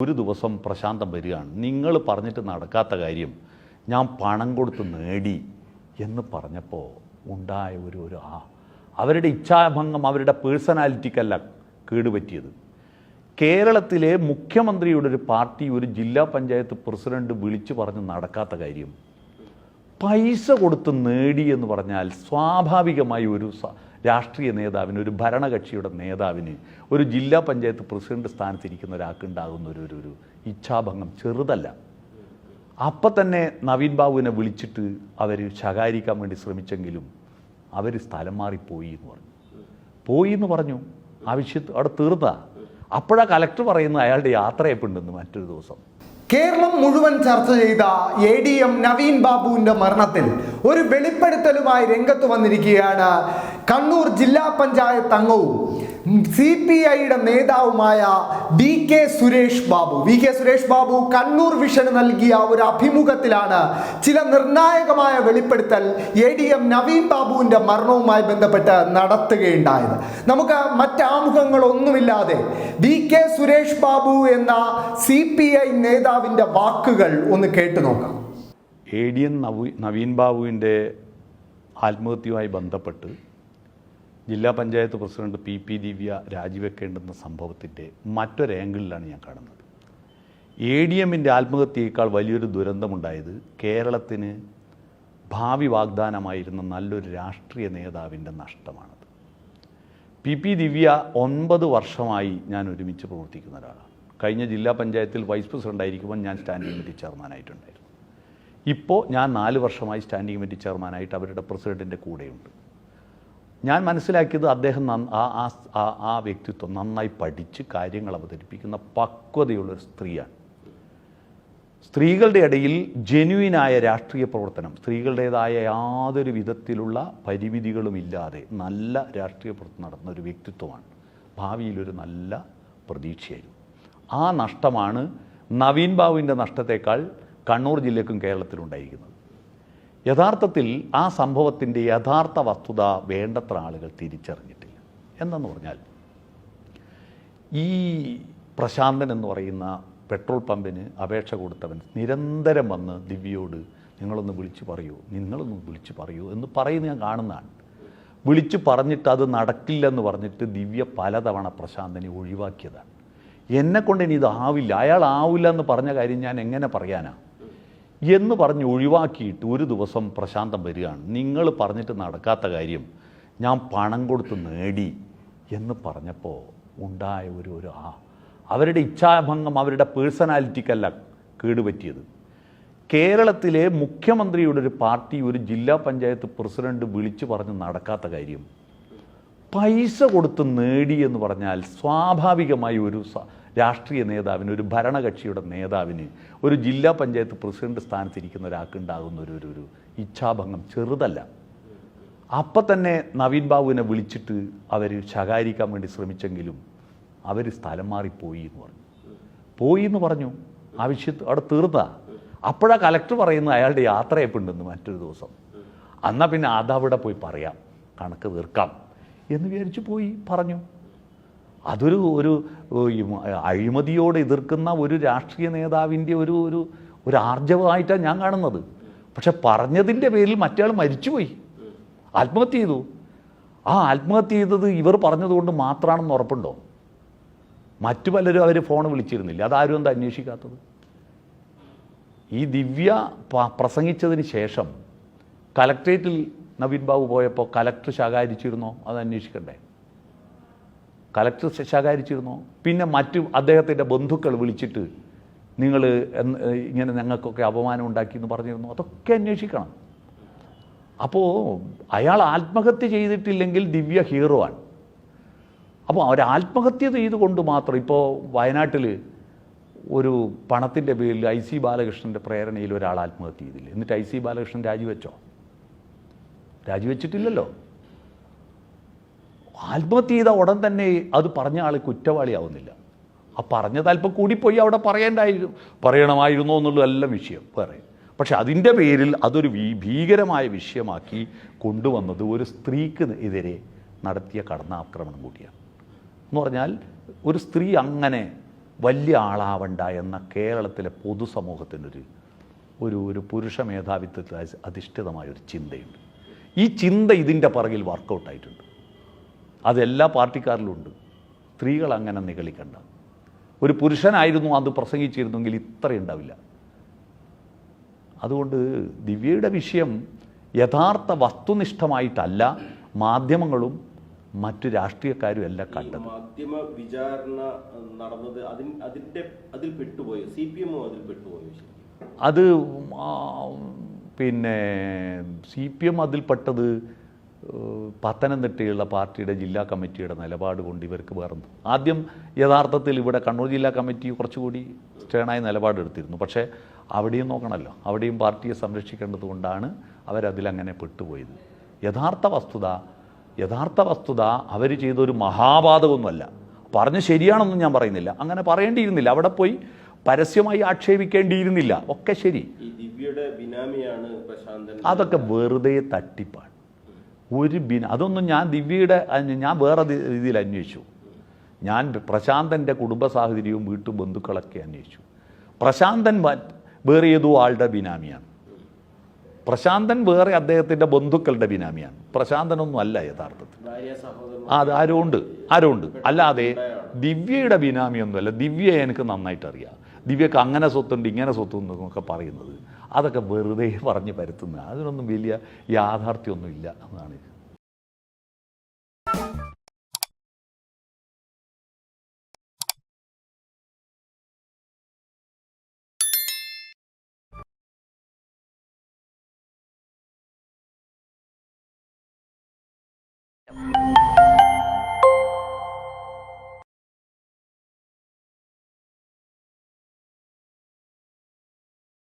ഒരു ദിവസം പ്രശാന്തം വരികയാണ്. നിങ്ങൾ പറഞ്ഞിട്ട് നടക്കാത്ത കാര്യം ഞാൻ പണം കൊടുത്ത് നേടി എന്ന് പറഞ്ഞപ്പോൾ ഉണ്ടായ ഒരു ഒരു ആ അവരുടെ ഇച്ഛാഭംഗം അവരുടെ പേഴ്സണാലിറ്റിക്കല്ല കേടുപറ്റിയത് കേരളത്തിലെ മുഖ്യമന്ത്രിയുടെ ഒരു പാർട്ടി ഒരു ജില്ലാ പഞ്ചായത്ത് പ്രസിഡന്റ് വിളിച്ചു പറഞ്ഞ് നടക്കാത്ത കാര്യം പൈസ കൊടുത്ത് നേടി എന്ന് പറഞ്ഞാൽ സ്വാഭാവികമായി ഒരു രാഷ്ട്രീയ നേതാവിന് ഒരു ഭരണകക്ഷിയുടെ നേതാവിന് ഒരു ജില്ലാ പഞ്ചായത്ത് പ്രസിഡന്റ് സ്ഥാനത്തിരിക്കുന്ന ഒരാൾക്ക് ഉണ്ടാകുന്ന ഒരു ഒരു ഇച്ഛാഭംഗം ചെറുതല്ല. അപ്പം തന്നെ നവീൻ ബാബുവിനെ വിളിച്ചിട്ട് അവർ ശകാരിക്കാൻ വേണ്ടി ശ്രമിച്ചെങ്കിലും അവർ സ്ഥലം മാറിപ്പോയി എന്ന് പറഞ്ഞു. പോയി എന്ന് പറഞ്ഞു. ആവശ്യത്ത് അവിടെ തീർന്ന അപ്പോഴാണ് കലക്ടർ പറയുന്നത് അയാളുടെ യാത്രയപ്പുണ്ടെന്ന് മറ്റൊരു ദിവസം. കേരളം മുഴുവൻ ചർച്ച ചെയ്ത എ ഡി എം നവീൻ ബാബുവിന്റെ മരണത്തിൽ ഒരു വെളിപ്പെടുത്തലുമായി രംഗത്ത് വന്നിരിക്കുകയാണ്. കണ്ണൂർ ജില്ലാ പഞ്ചായത്ത് അംഗവും സി പി ഐയുടെ നേതാവുമായ D K Suresh Babu. V K Suresh Babu Kannur വിഷന് നൽകിയ ഒരു അഭിമുഖത്തിലാണ് ചില നിർണായകമായ വെളിപ്പെടുത്തൽ എ ഡി എം നവീൻ ബാബുവിന്റെ മരണവുമായി ബന്ധപ്പെട്ട് നടത്തുകയുണ്ടായത്. നമുക്ക് മറ്റാമുഖങ്ങളൊന്നുമില്ലാതെ വി കെ സുരേഷ് ബാബു എന്ന സി പി ഐ നേതാവിന്റെ വാക്കുകൾ ഒന്ന് കേട്ടു നോക്കാം. എ ഡി എം നവീൻ ബാബുവിന്റെ ആത്മഹത്യയുമായി ബന്ധപ്പെട്ട് ജില്ലാ panchayat president P P Divya രാജിവെക്കേണ്ടുന്ന സംഭവത്തിന്റെ മറ്റൊരു ആംഗിളിലാണ് ഞാൻ കാണുന്നത്. എ ഡി എമ്മിന്റെ ആത്മഹത്യയേക്കാൾ വലിയൊരു ദുരന്തമുണ്ടായത് കേരളത്തിന് ഭാവി വാഗ്ദാനമായിരുന്ന നല്ലൊരു രാഷ്ട്രീയ നേതാവിന്റെ നഷ്ടമാണത്. പി പി ദിവ്യ ഒൻപത് വർഷമായി ഞാൻ ഒരുമിച്ച് പ്രവർത്തിക്കുന്ന ഒരാളാണ്. കഴിഞ്ഞ ജില്ലാ പഞ്ചായത്തിൽ വൈസ് പ്രസിഡന്റ് ആയിരിക്കുമ്പോൾ ഞാൻ സ്റ്റാൻഡിംഗ് കമ്മിറ്റി ചെയർമാനായിട്ടുണ്ടായിരുന്നു. ഇപ്പോൾ ഞാൻ നാല് വർഷമായി സ്റ്റാൻഡിംഗ് കമ്മിറ്റി ചെയർമാനായിട്ട് അവരുടെ പ്രസിഡന്റിന്റെ കൂടെയുണ്ട്. ഞാൻ മനസ്സിലാക്കിയത് അദ്ദേഹം ആ ആ- ആ വ്യക്തിത്വം നന്നായി പഠിച്ച് കാര്യങ്ങൾ അവതരിപ്പിക്കുന്ന പക്വതയുള്ളൊരു സ്ത്രീയാണ്. സ്ത്രീകളുടെ ഇടയിൽ ജെന്യുവിനായ രാഷ്ട്രീയ പ്രവർത്തനം സ്ത്രീകളുടേതായ യാതൊരു വിധത്തിലുള്ള പരിമിതികളുമില്ലാതെ നല്ല രാഷ്ട്രീയ പ്രവർത്തനം നടത്തുന്ന ഒരു വ്യക്തിത്വമാണ്. ഭാവിയിലൊരു നല്ല പ്രതീക്ഷയായിരുന്നു. ആ നഷ്ടമാണ് നവീൻ ബാബുവിന്റെ നഷ്ടത്തേക്കാൾ കണ്ണൂർ ജില്ലക്കും കേരളത്തിലുണ്ടായിരിക്കുന്നത് യഥാർത്ഥത്തിൽ ആ സംഭവത്തിന്റെ യഥാർത്ഥ വസ്തുത വേണ്ടത്ര ആളുകൾ തിരിച്ചറിഞ്ഞിട്ടില്ല. എന്തെന്ന് പറഞ്ഞാൽ ഈ പ്രശാന്തൻ എന്ന് പറയുന്ന പെട്രോൾ പമ്പിന് അപേക്ഷ കൊടുത്തവൻ നിരന്തരം വന്ന് ദിവ്യയോട് നിങ്ങളൊന്ന് വിളിച്ചു പറയൂ നിങ്ങളൊന്ന് വിളിച്ചു പറയൂ എന്ന് പറയുന്ന ഞാൻ കാണുന്നതാണ്. വിളിച്ചു പറഞ്ഞിട്ട് അത് നടക്കില്ലെന്ന് പറഞ്ഞിട്ട് ദിവ്യ പലതവണ പ്രശാന്തനെ ഒഴിവാക്കിയതാണ്. എന്നെക്കൊണ്ട് ഇനി ഇതാവില്ല അയാൾ ആവില്ല എന്ന് പറഞ്ഞ കാര്യം ഞാൻ എങ്ങനെ പറയാനാ? എന്ന് പറഞ്ഞ് ഒഴിവാക്കിയിട്ട് ഒരു ദിവസം പ്രശാന്തം വരികയാണ്. നിങ്ങൾ പറഞ്ഞിട്ട് നടക്കാത്ത കാര്യം ഞാൻ പണം കൊടുത്ത് നേടി എന്ന് പറഞ്ഞപ്പോൾ ഉണ്ടായ ഒരു ഒരു ആ അവരുടെ ഇച്ഛാഭംഗം അവരുടെ പേഴ്സണാലിറ്റിക്കല്ല കേടുപറ്റിയത്. കേരളത്തിലെ മുഖ്യമന്ത്രിയുടെ ഒരു പാർട്ടി ഒരു ജില്ലാ പഞ്ചായത്ത് പ്രസിഡന്റ് വിളിച്ചു പറഞ്ഞ് നടക്കാത്ത കാര്യം പൈസ കൊടുത്ത് നേടി എന്ന് പറഞ്ഞാൽ സ്വാഭാവികമായി ഒരു രാഷ്ട്രീയ നേതാവിന് ഒരു ഭരണകക്ഷിയുടെ നേതാവിന് ഒരു ജില്ലാ പഞ്ചായത്ത് പ്രസിഡന്റ് സ്ഥാനത്തിരിക്കുന്ന ഒരാൾക്ക് ഉണ്ടാകുന്ന ഒരു ഒരു ഒരു ഇച്ഛാഭംഗം ചെറുതല്ല. അപ്പം തന്നെ നവീൻ ബാബുവിനെ വിളിച്ചിട്ട് അവർ ശകാരിക്കാൻ വേണ്ടി ശ്രമിച്ചെങ്കിലും അവർ സ്ഥലം മാറിപ്പോയി എന്ന് പറഞ്ഞു. പോയി എന്ന് പറഞ്ഞു. ആവശ്യ അവിടെ തീർന്ന അപ്പോഴാ കലക്ടർ പറയുന്നത് അയാളുടെ യാത്രയപ്പുണ്ടെന്ന് മറ്റൊരു ദിവസം. എന്നാൽ പിന്നെ അതവിടെ പോയി പറയാം. കണക്ക് തീർക്കാം എന്ന് വിചാരിച്ചു പോയി പറഞ്ഞു. അതൊരു ഒരു അഴിമതിയോട് എതിർക്കുന്ന ഒരു രാഷ്ട്രീയ നേതാവിന്റെ ഒരു ഒരു ഒരു ആർജവമായിട്ടാണ് ഞാൻ കാണുന്നത്. പക്ഷെ പറഞ്ഞതിന്റെ പേരിൽ മറ്റയാൾ മരിച്ചുപോയി. ആത്മഹത്യ ചെയ്തു. ആ ആത്മഹത്യ ചെയ്തത് ഇവർ പറഞ്ഞതുകൊണ്ട് മാത്രമാണെന്ന് ഉറപ്പുണ്ടോ? മറ്റു പലരും അവർ ഫോൺ വിളിച്ചിരുന്നില്ല. അതാരും എന്താ അന്വേഷിക്കാത്തത്? ഈ ദിവ്യ പ്രസംഗിച്ചതിന് ശേഷം കലക്ട്രേറ്റിൽ നവീൻ ബാബു പോയപ്പോൾ കലക്ടർ ശകാരിച്ചിരുന്നോ? അത് അന്വേഷിക്കണ്ടേ? കലക്ടർ ശകാരിച്ചിരുന്നു പിന്നെ മറ്റു അദ്ദേഹത്തിന്റെ ബന്ധുക്കൾ വിളിച്ചിട്ട് നിങ്ങൾ ഇങ്ങനെ ഞങ്ങൾക്കൊക്കെ അപമാനം ഉണ്ടാക്കി എന്ന് പറഞ്ഞിരുന്നു. അതൊക്കെ അന്വേഷിക്കണം. അപ്പോൾ അയാൾ ആത്മഹത്യ ചെയ്തിട്ടില്ലെങ്കിൽ ദിവ്യ ഹീറോ ആണ്. അപ്പോൾ അവർ ആത്മഹത്യ ചെയ്തുകൊണ്ട് മാത്രം ഇപ്പോൾ വയനാട്ടിൽ ഒരു പണത്തിന്റെ പേരിൽ ഐ സി ബാലകൃഷ്ണന്റെ പ്രേരണയിൽ ഒരാൾ ആത്മഹത്യ ചെയ്തില്ല? എന്നിട്ട് ഐ സി ബാലകൃഷ്ണൻ രാജിവെച്ചോ? രാജിവെച്ചിട്ടില്ലല്ലോ. ആത്മഹത്യ ചെയ്ത ഉടൻ തന്നെ അത് പറഞ്ഞ ആൾ കുറ്റവാളിയാവുന്നില്ല. ആ പറഞ്ഞത് അല്പം കൂടിപ്പോയി അവിടെ പറയേണ്ടായിരുന്നു. പറയണമായിരുന്നോ എന്നുള്ളതല്ല വിഷയം വേറെ. പക്ഷെ അതിന്റെ പേരിൽ അതൊരു ഭീകരമായ വിഷയമാക്കി കൊണ്ടുവന്നത് ഒരു സ്ത്രീക്ക് എതിരെ നടത്തിയ കടന്നാക്രമണം കൂടിയാണ്. എന്ന് പറഞ്ഞാൽ ഒരു സ്ത്രീ അങ്ങനെ വലിയ ആളാവണ്ട എന്ന കേരളത്തിലെ പൊതുസമൂഹത്തിനൊരു ഒരു ഒരു പുരുഷ മേധാവിത്വത്തിൽ അധി- അധിഷ്ഠിതമായ ഒരു ചിന്തയുണ്ട്. ഈ ചിന്ത ഇതിന്റെ പുറകിൽ വർക്കൗട്ടായിട്ടുണ്ട് അതെല്ലാ പാർട്ടിക്കാരിലും ഉണ്ട്. സ്ത്രീകൾ അങ്ങനെ നികളിക്കണ്ട ഒരു പുരുഷനായിരുന്നു അത് പ്രസംഗിച്ചിരുന്നെങ്കിൽ ഇത്ര ഉണ്ടാവില്ല. അതുകൊണ്ട് ദിവ്യയുടെ വിഷയം യഥാർത്ഥ വസ്തുനിഷ്ഠമായിട്ടല്ല മാധ്യമങ്ങളും മറ്റു രാഷ്ട്രീയക്കാരും എല്ലാം കണ്ടത്. മാധ്യമ വിചാരണ നടന്നത് അതിൻ അതിന്റെ അതിൽ പെട്ടുപോയോ? സി പി എമ്മോ അതിൽ പെട്ടുപോയോ അത് പിന്നെ സി പി എം അതിൽപ്പെട്ടത് പത്തനംതിട്ടയുള്ള പാർട്ടിയുടെ ജില്ലാ കമ്മിറ്റിയുടെ നിലപാട് കൊണ്ട് ഇവർക്ക് പകർന്നു ആദ്യം യഥാർത്ഥത്തിൽ ഇവിടെ കണ്ണൂർ ജില്ലാ കമ്മിറ്റി കുറച്ചുകൂടി സ്റ്റേണായി നിലപാടെടുത്തിരുന്നു. പക്ഷേ അവിടെയും നോക്കണമല്ലോ. അവിടെയും പാർട്ടിയെ സംരക്ഷിക്കേണ്ടത് കൊണ്ടാണ് അവരതിലങ്ങനെ പെട്ടുപോയത്. യഥാർത്ഥ വസ്തുത യഥാർത്ഥ വസ്തുത അവർ ചെയ്തൊരു മഹാപാതകമൊന്നുമല്ല പറഞ്ഞ് ശരിയാണെന്നും ഞാൻ പറയുന്നില്ല. അങ്ങനെ പറയേണ്ടിയിരുന്നില്ല. അവിടെ പോയി പരസ്യമായി ആക്ഷേപിക്കേണ്ടിയിരുന്നില്ല. ഒക്കെ ശരി. അതൊക്കെ വെറുതെ തട്ടിപ്പാണ് ഒരു ബിന അതൊന്നും ഞാൻ ദിവ്യയുടെ ഞാൻ വേറെ രീതിയിൽ അന്വേഷിച്ചു. ഞാൻ പ്രശാന്തന്റെ കുടുംബ സാഹചര്യവും വീട്ടു ബന്ധുക്കളൊക്കെ അന്വേഷിച്ചു. പ്രശാന്തൻ വേറെ ഏതോ ആളുടെ ബിനാമിയാണ്. പ്രശാന്തൻ വേറെ അദ്ദേഹത്തിന്റെ ബന്ധുക്കളുടെ ബിനാമിയാണ്. പ്രശാന്തനൊന്നും അല്ല യഥാർത്ഥത്തിൽ. അത് ആരോ ഉണ്ട് ആരോ ഉണ്ട് അല്ലാതെ ദിവ്യയുടെ ബിനാമിയൊന്നുമല്ല. ദിവ്യ എനിക്ക് നന്നായിട്ട് അറിയാം ദിവ്യക്ക് അങ്ങനെ സ്വത്തുണ്ട് ഇങ്ങനെ സ്വത്തുണ്ട് എന്നൊക്കെ പറയുന്നത്. അതൊക്കെ വെറുതെ പറഞ്ഞ് പരത്തുന്ന അതിനൊന്നും വലിയ യാഥാർത്ഥ്യമൊന്നും ഇല്ല എന്നാണ് ഇത്.